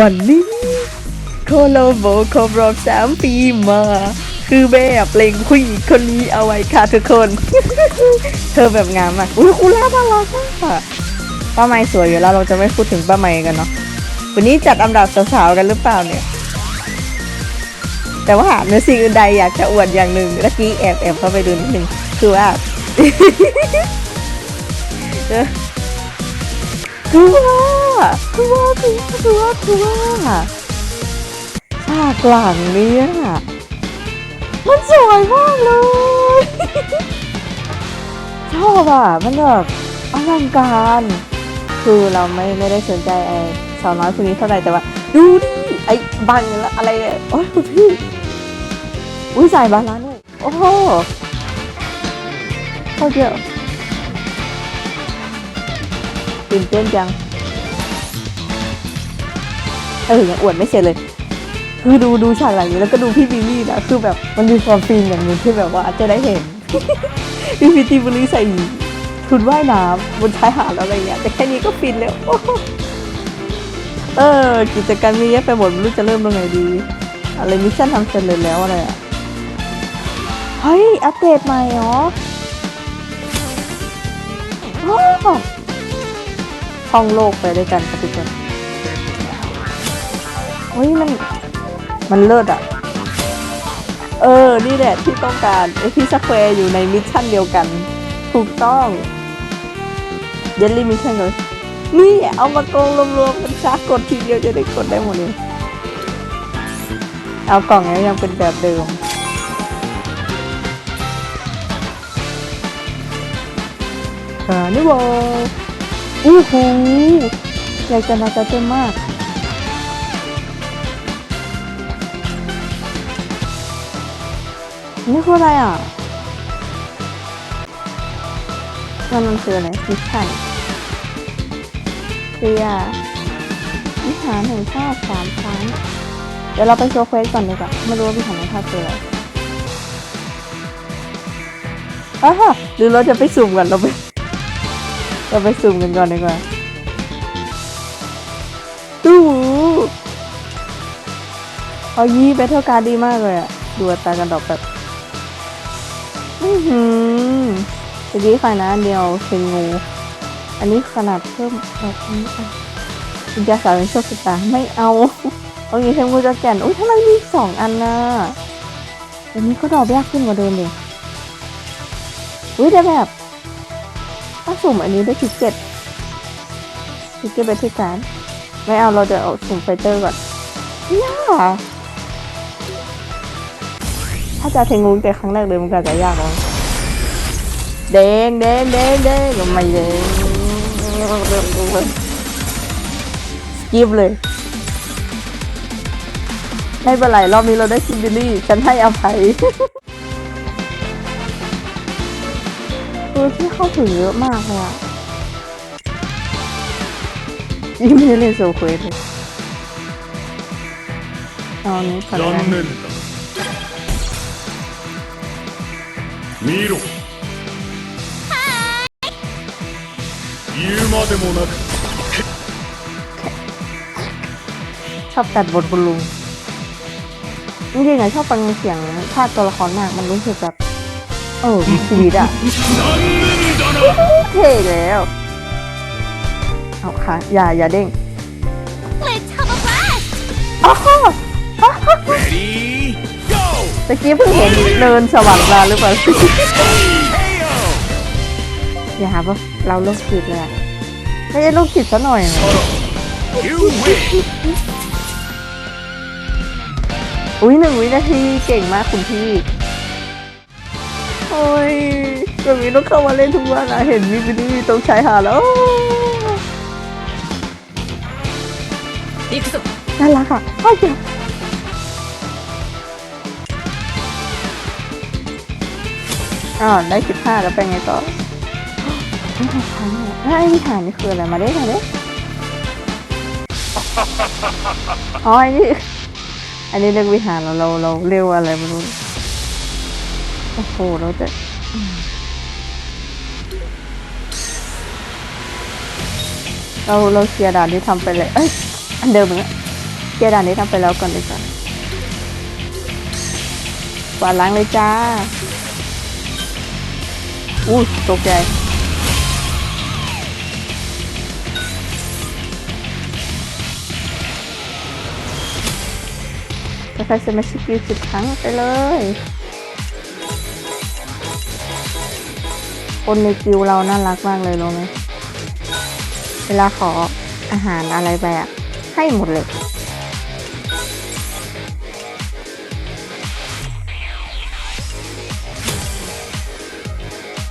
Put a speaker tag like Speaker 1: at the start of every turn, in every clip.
Speaker 1: วันนี้โคโลโบครบรอบสามปีมา คือแบบเล็งผู้หญิงคนนี้เอาไว้ค่ะทุกคน เธอแบบงามมากอุ้ยคุณล่าน่ารักมากป้าไม้สวยอยู่แล้วเราจะไม่พูดถึงป้าไม้กันเนาะวันนี้จัดอันดับสาวๆกันหรือเปล่าเนี่ย แต่ว่าในสิ่งอื่นใดอยากจะอวดอย่างหนึ่งเมื่อกี้แอบแอบเข้าไปดูนิดนึงคือว่า คือว่าคือว่าคือว่าคือว่าคือว่าฉากหลังเนี่ยมันสวยมากเลย ชอบอะ มันแบบอลังการ คือเราไม่ไม่ได้สนใจไอ้สาวน้อยคนนี้เท่าไหร่แต่ว่า ดูดิไอ้บังอะไรเนี่ยโอ้ยพี่อุ้ยใส่บาลานด้วยโอ้โหโคตรเยอะ ตื่นเต้นจังเออยังอวดไม่เสร็จเลย คือดูดูฉากหลังนี้แล้วก็ดูพี่บิลลี่นะคือแบบมันมีความฟินอย่างนึงที่แบบว่าจะได้เห็นพี่พิตีบุรีใส่ชุดว่ายน้ำบนชายหาดอะไรเงี้ยแต่แค่นี้ก็ฟินแล้วเออ กิจกรรมมีเยอะไปหมดไม่รู้จะเริ่มตรงไหนดี อะไรมิชชั่นทำเสร็จเลยแล้วอะไรอะ เฮ้ย อัปเดตใหม่เหรอว้าว ท่องโลกไปด้วยกันครับทุกคนเฮ้ยมันมันเลิศอะ เออ นี่แหละที่ต้องการไอที่สแควร์อยู่ในมิชชั่นเดียวกัน ถูกต้องเยลลี่มิชชั่นเลยนี่เอามากองรวมๆกันซะกดทีเดียวจะได้กดได้หมดเลย เอากล่องนี้ยังเป็นแบบเดิมคาร์นิวัล อู้หูใหญ่จังนจะเต็มมาก นี่คืออะไรอะมันมันคืออะไรมิชชั่นเคลียวิหารแห่งชาติสามครั้ง เดี๋ยวเราไปโชว์เควสก่อนดีกว่าไม่รู้ว่าวิหารแห่งชาติคืออะไรอ้าวหรือเราจะไปสุ่มกันเราไป เราไปสุ่มกันก่อนดีกว่าตู้เอายี่เบทเทิลการดีมากเลยอะดูตาการดอกแบบอือหือตะกี้ไฟนะเดียวเชงงู อันนี้ขนาดเพิ่มแบบนี้อะวิญญาสาวเป็นโชคชะตาไม่เอาเอาอย่เชงงูจะแก่นอุ้ยทำไมมีสองอันน่ะอันนี้ก็ดอกยากขึ้นกว่าเดิมเลยอุ้ยแต่แบบ สุ่มอันนี้ได้ทิกเก็ตทิกเก็ตไปที่การไม่เอาเราจะเอาสุ่มไฟเตอร์ก่อนยากถ้าจะเทงูแต่ครั้งแรกเลยมันก็จะยากเนาะแดงแดงแดงแดงก็ไม่แดงสกิปเลยไม่เป็นไรรอบนี้เราได้คิมบิลี่ฉันให้อภัย คือที่เข้าถึงเยอะมากเลยอะยิ่งไม่ได้เล่นโซเควสเลยตอนนี้ขอ
Speaker 2: 残
Speaker 1: เล่น
Speaker 2: 念だ見ろ言うまでもなく
Speaker 1: ชอบตัดบทบุญลุงจริงๆอะชอบฟังเสียงภาคตัวละครมาก มันรู้สึกแบบ เออมีชีวิตอะเคแล้ว เอาค่ะอย่าอย่าเด้ง
Speaker 3: โอ้
Speaker 2: โห
Speaker 1: ตะกี้เพิ่งเห็นเนินสว่างมาหรือเปล่าอย่าหาว่าเราโรคจิตเลยอะไม่ใช่โรคจิตซะหน่อยอุ้ยหนึ่งวินาทีเก่งมากคุณพี่ โอ้ยแบบนี้ต้องเข้ามาเล่นทุกวันนะเห็นมีบินนี่ตรงชายหาดแล้ว
Speaker 3: ดีที่สุ
Speaker 1: น่ารักอะโอ้ยอ่าได้สิบห้าแล้วไปไงต่อไม่ทำทันเลยไอ้นิทานนี่คืออะไรมาได้มาได้อ๋อไอ้นี่อันนี้เรื่องวิหารเราเราเราเรียวอะไรไม่รู้ โอ้โห เราจะเราเราเคลียร์ด่านที่ทำไปเลยเอ้ยอันเดิมเหมือนกันเกียร์ด่านนี้ทำไปแล้วก่อนเลยจ้ะกวาดล้างเลยจ้าอุ้ตกใจจะใครสมาชิกยูสิบครั้งไปเลย คนในกิวเราน่ารักมากเลยรู้ไหม เวลาขออาหารอะไรไปอ่ะ ให้หมดเลย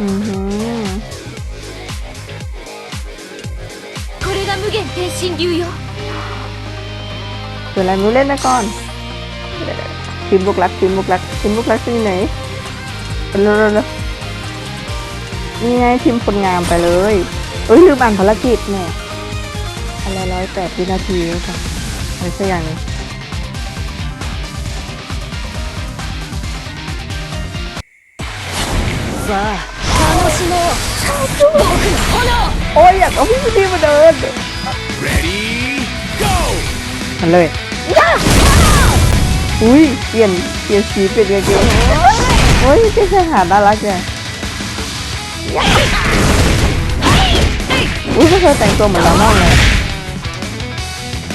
Speaker 1: อือหือ
Speaker 3: これが無限転身流よ
Speaker 1: เดี๋ยวอะไรไม่รู้เล่นไปก่อนทีมบุกรักทีมบุกรักทีมบุกรักที่ไหนเร็วๆๆ นี่ไงทีมคนงามไปเลย เอ้ยลืมอ่านภารกิจเนี่ยอะไรร้อยแปดวินาทีแล้วค่ะอะไรสักอย่างหนึง
Speaker 3: さあ楽しもう僕の炎
Speaker 1: โอ้ยอยากเอาพี่พี่มาเดิน
Speaker 2: Ready, go!
Speaker 1: มันเลยอุ้ยเปลี่ยนเปลี่ยนสีเปลี่ยนกางเกงโอ้ยที่ทหารน่ารักจัง อุ้ยพวกเธอแต่งตัวเหมือนลามอนเลย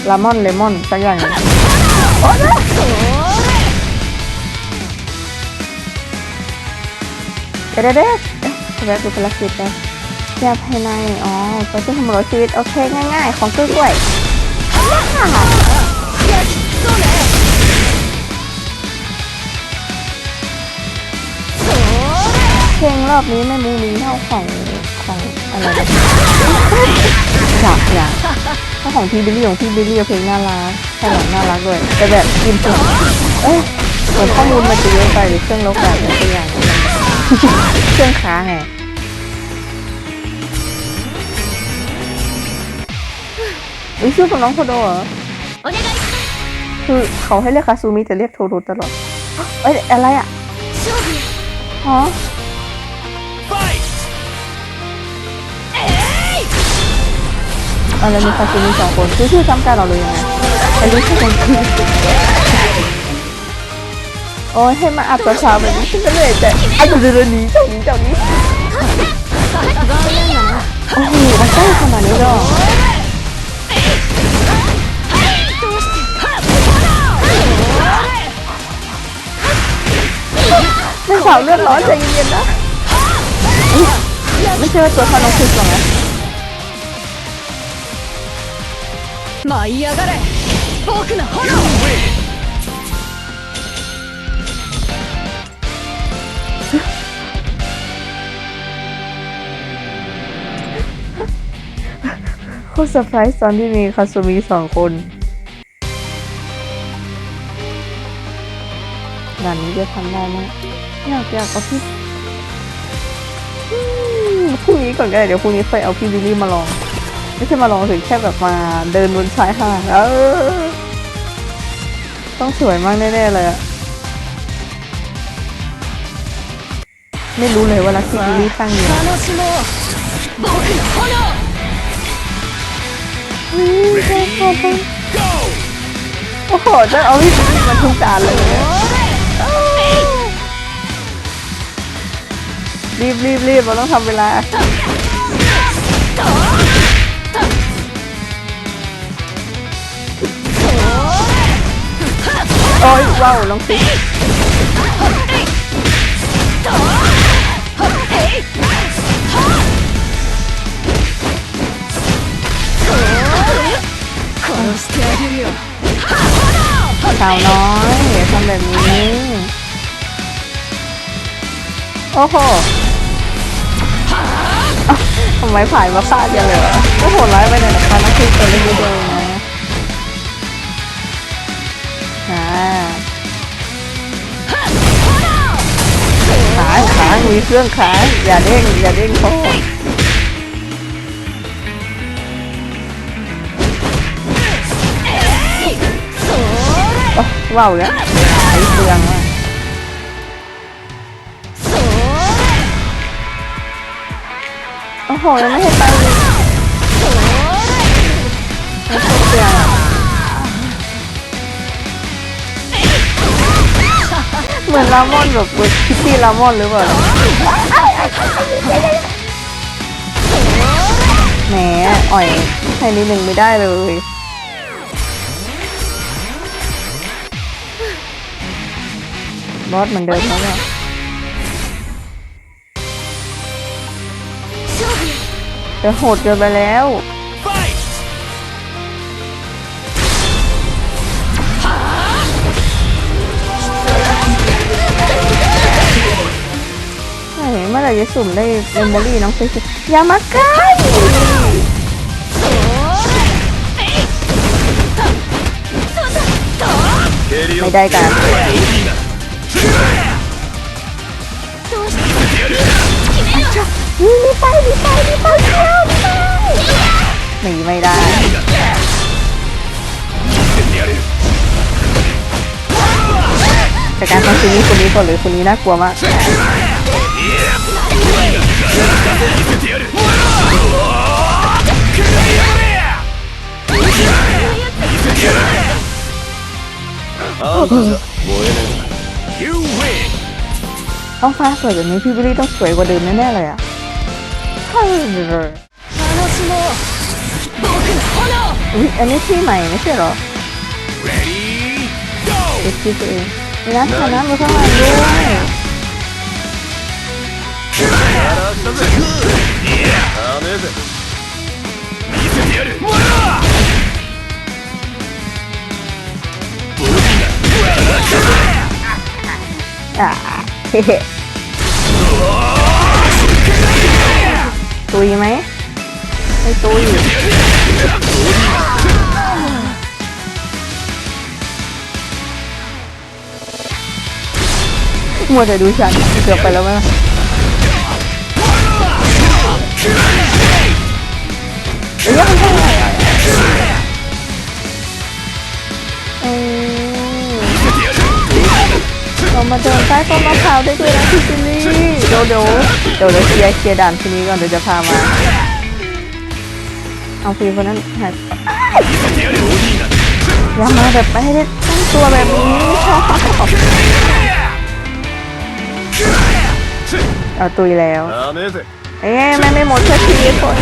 Speaker 1: ลามอนเลมอนสักอย่างหนึงโอ้ยเดี๋ยวเดี๋ยวเดี๋ยวแวะดูภารกิจไปแยกภายใน อ๋อไปที่ทำร้อยชีวิต โอเค ง่ายๆ ของกล้วยๆ พลงรอบนี้ไม่มูมีเท่าของของอะไรนะอเนี่ยถ้าของพี่บิลลี่ของพี่บิลลี่เพลงน่ารักขนมน่ารักเลยแต่แบบกินเสียงเอ้ยเหมือนข้อมูลมันจะเยอะไปหรือเครื่องลบแบบอะไรอย่างเงี้ยเครื่องค้างไงอุ้ยชื่อของน้องโทโดเหรอคือเขาให้เรียกคาซูมิแต่เรียกโทโดตลอดเอ้ยอะไรอะฮะ เรามีคาซิมีสองคนชื่อชื่อซ้ำการเราเลยยังไงอายุชื่อคนคือโอ้ยให้มาอัดตอนเช้าแบบนี้ฉันก็เลยแต่อัดเดี๋ยวนี้เจ้านี้เจ้านี้โอ้โหมันใกล้ขนาดนี้หรอไม่สาวเลือดร้อนใจเย็นๆนะไม่ใช่ตัวคานองคือหรอไง
Speaker 3: 舞い上がれ僕の
Speaker 2: You
Speaker 3: 炎
Speaker 2: win!
Speaker 1: โคตรเซอร์ไพรส์ตอนที่มีคาซูมิสองคนด่านนี้จะทำได้ไหมอยากอยากเอาพี่อืมพรุ่งนี้ก่อนก็ได้เดี๋ยวพรุ่งนี้ค่อยเอาพี่บิลลี่มาลอง ไม่ใช่มาลองถึงแค่แบบมาเดินบนชายหาดต้องสวยมากแน่ๆเลยอะไม่รู้เลยว่าลักซี่บิลลี่ตั้งอยู่โอ้โหจะเอาพี่บิลลี่มาทุกจานเลยรีบรีบรีบเราต้องทำเวลา โอ้ยว้าวน้องติ๊กสาวน้อยทำแบบนี้ โอ้โหทำไมผ่านมาฟาดกันเลยเหรอก็โหดร้ายไปไหนนะคะนักคือตัวเล่นเดีย ขาขางมีเครื่องขางอย่าเด้งอย่าเด้งพอว้าวแล้วไอ้เปลืองว่ะโอ้โหยังไม่ให้ไปเลยไม่ใช่เปลือง มือนลามอนแบบคิตตี้ลามอนหรือเปล่าแหมอ่อยให้นิดหนึ่งไม่ได้เลยบอสเหมือนเดิมแล้วเนี่ย
Speaker 3: 勝負
Speaker 1: จะโหดเกินไปแล้ว มื่อไร่จะสุ่มได้เมมโมรี่น้องเซ็กย่ามาใกล้ไม่ได้กันนี่ไปนี่ไปนี่ไปเนี่ยวไปหนีไม่ได้แต่การทำซีนี้คนนี้ก่อนเลยคนนี้น่ากลัวมาก
Speaker 2: せてやる食らいやがれ見せてやるあんたじゃ燃えねえ You win!
Speaker 1: ต้องฟ้าสวยแบบนี้พี่บิลลี่ต้องสวยกว่าเดิมแน่ๆเลยอ่ะเฮ้ย
Speaker 3: 楽しもう僕の炎
Speaker 1: อุ๊ยอันนี้ที่ใหม่ไม่ใช่เหรอ
Speaker 2: Ready? Go!
Speaker 1: เด็กที่ตัวเองมีน้ำทาน้ำมาข้างหลังด้วย อ่าเฮ้ตุยไหมไม่ตุยมัวแต่ดูฉันเกือบไปแล้วไหม เรามาเดินใต้ต้นมะพร้าวได้วยนะที่นี่เดี๋ยวเดี๋ยวเดี๋ยวเราเคลียร์เคลียร์ด่านที่นี้ก่อนเดี๋ยวจะพามา เอาฟีคนนั้นหายอยามาแบบไม่ได้ตั้งตัวแบบนี้ชอบเอาตุยแล้ว เอ๊ะไม่ไม่หมดสักทีคน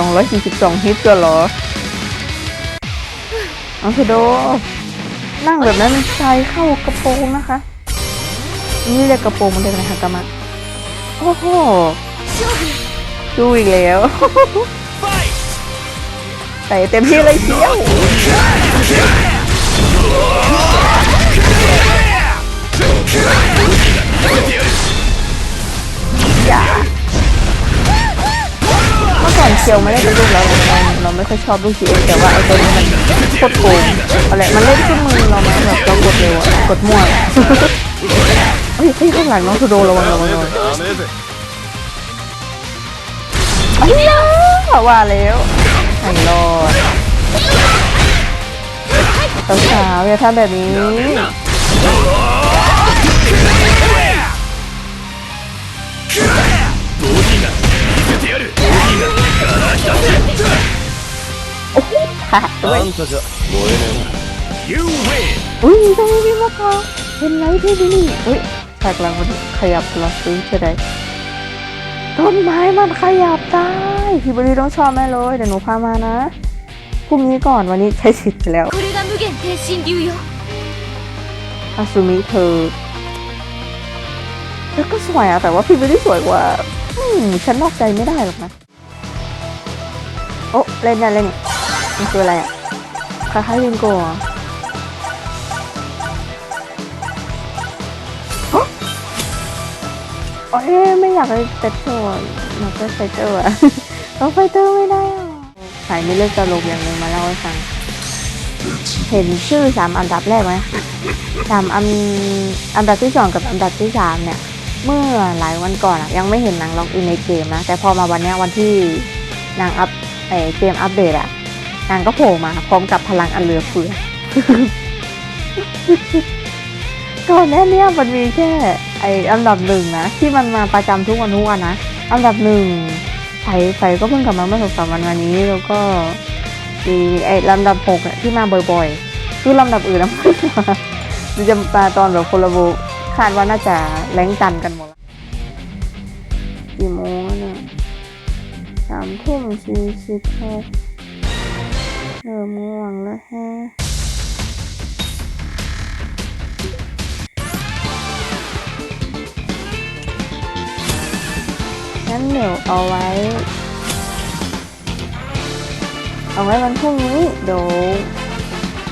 Speaker 1: 242 ฮิตก็หรออังเถอะโด นั่งแบบนั้นชายเข้ากระโปรงนะคะ นี่เรียกกระโปรงมันเรียกอะไรคะกามะโอ้โหดูอีกแล้วใส่เต็มที่เลยเชียว เกียวไม่ได้เป็นลูกแล้วเราเราไม่ค่อยชอบลูกเกียวแต่ว่าไอ้ตัวนี้มันโคตรโกงอะไรมันเล่นขึ้นมือเรามาแบบเรากดเร็วกดมั่วเฮ้ยข้างหลังน้องสุโดระวังระวังระวังอ้าวว่าแล้วไอ้รอดสาวๆอย่าทำแบบนี้ ว้ยอุ้ยได้พี่มะพร้าเป็นไรพี่ดินี่อุ้ยฉากหลังมันขยับเราซื้อช่ไหมต้นไม้มันขยับได้พี่บริต้องชอบแม่เลยเดี๋ยวหนูพามานะพรุ่งนี้ก่อนวันนี้ใช้สิทธิ์ไปแล้วอาซูมิเธอเธอก็สวยอะแต่ว่าพี่บริสวยกว่าฉันนอกใจไม่ได้หรอกนะโอ้เล่นนะเล่นนี่มันคืออะไรอะ คล้ายๆลิงโกะฮะโอ้ยไม่อยากไปเตะตัวอยากไปไฟเตอร์อะเราไฟเตอร์ไม่ได้อะสายมีเรื่องตลกอย่างหนึ่งมาเล่าให้ฟัง เห็นชื่อสามอันดับแรกไหมสามอันอันดับที่สองกับอันดับที่สามเนี่ย เมื่อหลายวันก่อนอะยังไม่เห็นนางล็อกอินในเกมนะ แต่พอมาวันนี้วันที่นางอัพเกมอัปเดตอะ นางก็โผล่มา พร้อมกับพลังอันเหลือเฟือก่อนหน้าเนี้ยมันมีแค่ไออันดับหนึ่งนะที่มันมาประจำทุกวันทุกวันนะอันดับหนึ่งไฟไฟก็เพิ่งกลับมาเมื่อสองสามวันมานี้ แล้วก็มีไอ้ลำดับหกอะที่มาบ่อยๆ คือลำดับอื่นนะไม่มามันจะมาตอนแบบคนละโบคาดว่าน่าจะแรงกันกันหมดละกี่โมงแล้วเนี่ยสามทุ่มสี่สิบหก เริ่มง่วงแล้วฮะงั้นเดี๋ยวเอาไว้ เอาไว้วันพรุ่งนี้เดี๋ยว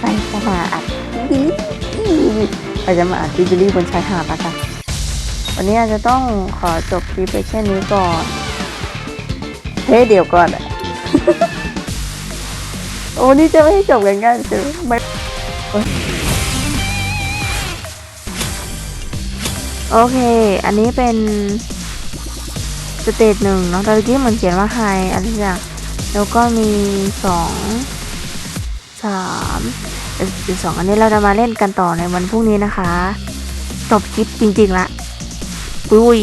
Speaker 1: ไปจะมาอัดบิลี่ไปจะมาอัดบิลลี่บนชายหาดนะคะวันนี้อาจจะต้องขอจบคลิปไปแค่นี้ก่อน เฮ้เดี๋ยวก่อนอะ โอ้นี่จะไม่ให้จบกันง่ายๆจอไม่โอเค อันนี้เป็นสเตจหนึ่งเนาะตอนกี้เหมือนเขียนว่าไฮอะไรสักอย่างแล้วก็มีสองสามอีกสองอันนี้เราจะมาเล่นกันต่อในวันพรุ่งนี้นะคะจบคลิปจริงๆละอุ้ย